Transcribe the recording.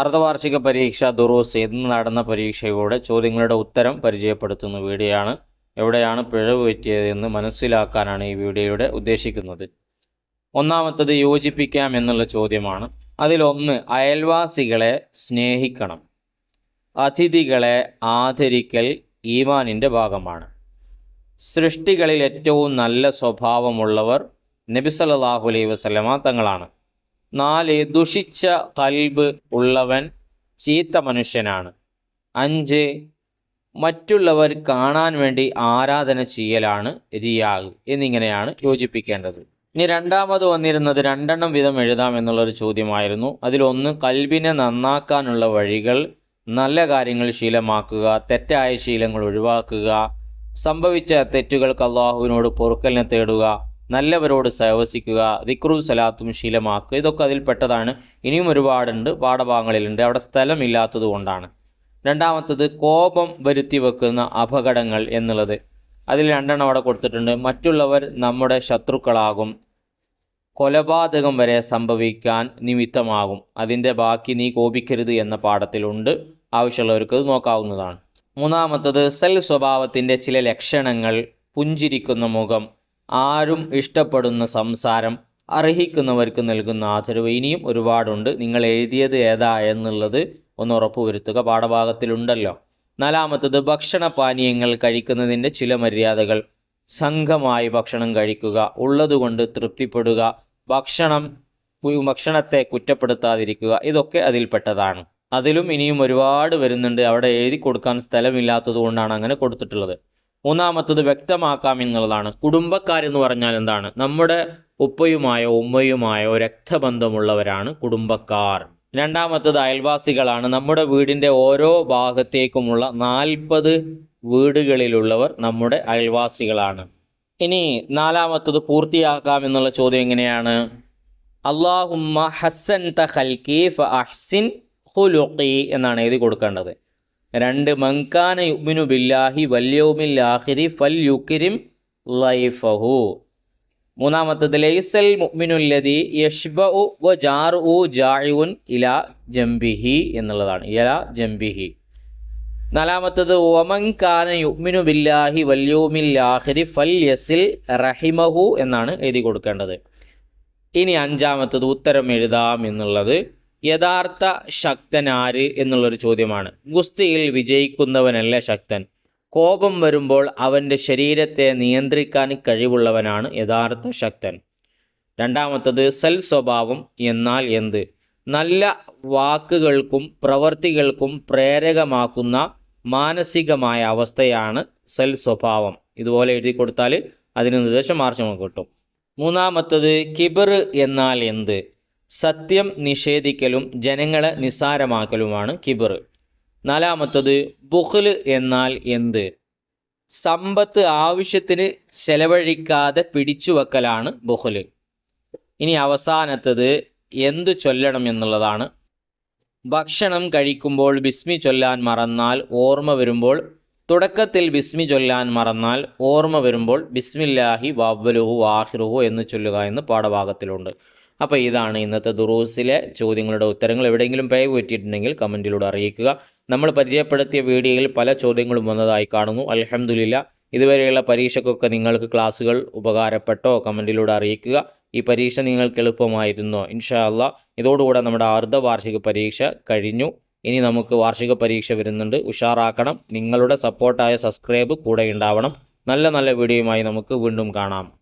അർദ്ധവാർഷിക പരീക്ഷ ദുറൂസ് ഇന്ന് നടന്ന പരീക്ഷയുടെ ചോദ്യങ്ങളുടെ ഉത്തരം പരിചയപ്പെടുത്തുന്ന വീഡിയോയാണ് എവിടെയാണ് പിഴവ് പറ്റിയതെന്ന് മനസ്സിലാക്കാനാണ് ഈ വീഡിയോയുടെ ഉദ്ദേശിക്കുന്നത്. ഒന്നാമത്തത് യോജിപ്പിക്കാം എന്നുള്ള ചോദ്യമാണ്. അതിലൊന്ന് അയൽവാസികളെ സ്നേഹിക്കണം. അതിഥികളെ ആദരിക്കൽ ഈമാനിന്റെ ഭാഗമാണ്. സൃഷ്ടികളിൽ ഏറ്റവും നല്ല സ്വഭാവമുള്ളവർ നബി സല്ലല്ലാഹു അലൈഹി വസല്ലമ തങ്ങളാണ്. നാല് ദുഷിച്ച കൽബ് ഉള്ളവൻ ചീത്ത മനുഷ്യനാണ്. അഞ്ച് മറ്റുള്ളവർ കാണാൻ വേണ്ടി ആരാധന ചെയ്യലാണ് റിയാഗ് എന്നിങ്ങനെയാണ് യോജിപ്പിക്കേണ്ടത്. ഇനി രണ്ടാമത് വന്നിരുന്നത് രണ്ടെണ്ണം വിധം എഴുതാം എന്നുള്ളൊരു ചോദ്യമായിരുന്നു. അതിലൊന്ന് കൽബിനെ നന്നാക്കാനുള്ള വഴികൾ നല്ല കാര്യങ്ങൾ ശീലമാക്കുക തെറ്റായ ശീലങ്ങൾ ഒഴിവാക്കുക സംഭവിച്ച തെറ്റുകൾക്ക് അള്ളാഹുവിനോട് പൊറുക്കലിനെ തേടുക നല്ലവരോട് സഹവസിക്കുക ദിക്റും സലാത്തും ശീലമാക്കുക ഇതൊക്കെ അതിൽപ്പെട്ടതാണ് ഇനിയും ഒരുപാടുണ്ട് പാഠഭാഗങ്ങളിലുണ്ട്. അവിടെ സ്ഥലമില്ലാത്തത് കൊണ്ടാണ്. രണ്ടാമത്തത് കോപം വരുത്തി വെക്കുന്ന അപകടങ്ങൾ എന്നുള്ളത്. അതിൽ രണ്ടെണ്ണം അവിടെ കൊടുത്തിട്ടുണ്ട്. മറ്റുള്ളവർ നമ്മുടെ ശത്രുക്കളാകും. കൊലപാതകം വരെ സംഭവിക്കാൻ നിമിത്തമാകും. അതിന്റെ ബാക്കി നീ കോപിക്കരുത് എന്ന പാഠത്തിലുണ്ട്. ആവശ്യമുള്ളവർക്ക് അത് നോക്കാവുന്നതാണ്. മൂന്നാമത്തത് സെൽ സ്വഭാവത്തിന്റെ ചില ലക്ഷണങ്ങൾ പുഞ്ചിരിക്കുന്ന മുഖം. ആരും ഇഷ്ടപ്പെടുന്ന സംസാരം അർഹിക്കുന്നവർക്ക് നൽകുന്ന ആദരവ് ഇനിയും ഒരുപാടുണ്ട്. നിങ്ങൾ എഴുതിയത് ഏതാ എന്നുള്ളത് ഒന്ന് ഉറപ്പുവരുത്തുക. പാഠഭാഗത്തിലുണ്ടല്ലോ. നാലാമത്തത് ഭക്ഷണപാനീയങ്ങൾ കഴിക്കുന്നതിന്റെ ചില മര്യാദകൾ. സംഘമായി ഭക്ഷണം കഴിക്കുക. ഉള്ളതുകൊണ്ട് തൃപ്തിപ്പെടുക. ഭക്ഷണം ഭക്ഷണത്തെ കുറ്റപ്പെടുത്താതിരിക്കുക. ഇതൊക്കെ അതിൽപ്പെട്ടതാണ്. അതിലും ഇനിയും ഒരുപാട് വരുന്നുണ്ട്. അവിടെ എഴുതി കൊടുക്കാൻ സ്ഥലമില്ലാത്തത് കൊണ്ടാണ് അങ്ങനെ കൊടുത്തിട്ടുള്ളത്. മൂന്നാമത്തത് വ്യക്തമാക്കാം എന്നുള്ളതാണ്. കുടുംബക്കാരെന്ന് പറഞ്ഞാൽ എന്താണ്? നമ്മുടെ ഉപ്പയുമായോ ഉമ്മയുമായോ രക്തബന്ധമുള്ളവരാണ് കുടുംബക്കാർ. രണ്ടാമത്തത് അയൽവാസികളാണ്. നമ്മുടെ വീടിന്റെ ഓരോ ഭാഗത്തേക്കുമുള്ള നാൽപ്പത് വീടുകളിലുള്ളവർ നമ്മുടെ അയൽവാസികളാണ്. ഇനി നാലാമത്തത് പൂർത്തിയാക്കാം എന്നുള്ള ചോദ്യം എങ്ങനെയാണ്? അള്ളാഹുമ്മ ഹസൻ തഹൽ ഫ അഹ്സിൻ ഹുലുഖി എന്നാണ് എഴുതി കൊടുക്കേണ്ടത്. രണ്ട് മങ്കാന യുമിനു ബില്ലാഹി വല്യൗമിൽ ആഖിരി ഫൽ യുക്കിരിം ലൈഫഹു. മൂന്നാമത്തത് ലൈസൽ മുഅ്മിനുല്ലദി യഷ്ബഉ വ ജാറുഉ ജാഇഉൻ ഇല ജംബിഹി എന്നുള്ളതാണ്. ഇല ജംബിഹി. നാലാമത്തത് കാന യുമിനു ബില്ലാഹി വല്യോമിൽ ആഖിരി ഫൽ യസിൽ റഹിമഹു എന്നാണ് എഴുതി കൊടുക്കേണ്ടത്. ഇനി അഞ്ചാമത്തത് ഉത്തരം എഴുതാം എന്നുള്ളത്. യഥാർത്ഥ ശക്തൻ ആര് എന്നുള്ളൊരു ചോദ്യമാണ്. ഗുസ്തിയിൽ വിജയിക്കുന്നവനല്ല ശക്തൻ. കോപം വരുമ്പോൾ അവന്റെ ശരീരത്തെ നിയന്ത്രിക്കാൻ കഴിവുള്ളവനാണ് യഥാർത്ഥ ശക്തൻ. രണ്ടാമത്തത് സൽ സ്വഭാവം എന്നാൽ എന്ത്? നല്ല വാക്കുകൾക്കും പ്രവർത്തികൾക്കും പ്രേരകമാക്കുന്ന മാനസികമായ അവസ്ഥയാണ് സൽ സ്വഭാവം. ഇതുപോലെ എഴുതി കൊടുത്താൽ അതിന് നിർദ്ദേശം മാർച്ച് കിട്ടും. മൂന്നാമത്തത് കിബർ എന്നാൽ എന്ത്? സത്യം നിഷേധിക്കലും ജനങ്ങളെ നിസ്സാരമാക്കലുമാണ് കിബർ. നാലാമത്തത് ബുഹ്ല് എന്നാൽ എന്ത്? സമ്പത്ത് ആവശ്യത്തിന് ചെലവഴിക്കാതെ പിടിച്ചു വെക്കലാണ് ബുഹ്ല് ഇനി അവസാനത്തത് എന്ത് ചൊല്ലണം എന്നുള്ളതാണ്. ഭക്ഷണം കഴിക്കുമ്പോൾ ബിസ്മി ചൊല്ലാൻ മറന്നാൽ ഓർമ്മ വരുമ്പോൾ തുടക്കത്തിൽ ബിസ്മി ചൊല്ലാൻ മറന്നാൽ ഓർമ്മ വരുമ്പോൾ ബിസ്മില്ലാഹി വവ്വലുഹു വാഹിറുഹു എന്ന് ചൊല്ലുക എന്ന് പാഠഭാഗത്തിലുണ്ട്. അപ്പോൾ ഇതാണ് ഇന്നത്തെ ദുറൂസിലെ ചോദ്യങ്ങളുടെ ഉത്തരങ്ങൾ. എവിടെയെങ്കിലും പേ പറ്റിയിട്ടുണ്ടെങ്കിൽ കമന്റിലൂടെ അറിയിക്കുക. നമ്മൾ പരിചയപ്പെടുത്തിയ വീഡിയോയിൽ പല ചോദ്യങ്ങളും വന്നതായി കാണുന്നു. അലഹമുല്ല ഇതുവരെയുള്ള പരീക്ഷയ്ക്കൊക്കെ നിങ്ങൾക്ക് ക്ലാസ്സുകൾ ഉപകാരപ്പെട്ടോ കമന്റിലൂടെ അറിയിക്കുക. ഈ പരീക്ഷ നിങ്ങൾക്ക് എളുപ്പമായിരുന്നോ? ഇൻഷാല്ല ഇതോടുകൂടെ നമ്മുടെ അർദ്ധവാർഷിക പരീക്ഷ കഴിഞ്ഞു. ഇനി നമുക്ക് വാർഷിക പരീക്ഷ വരുന്നുണ്ട്. ഉഷാറാക്കണം. നിങ്ങളുടെ സപ്പോർട്ടായ സബ്സ്ക്രൈബ് കൂടെ ഉണ്ടാവണം. നല്ല നല്ല വീഡിയോയുമായി നമുക്ക് വീണ്ടും കാണാം.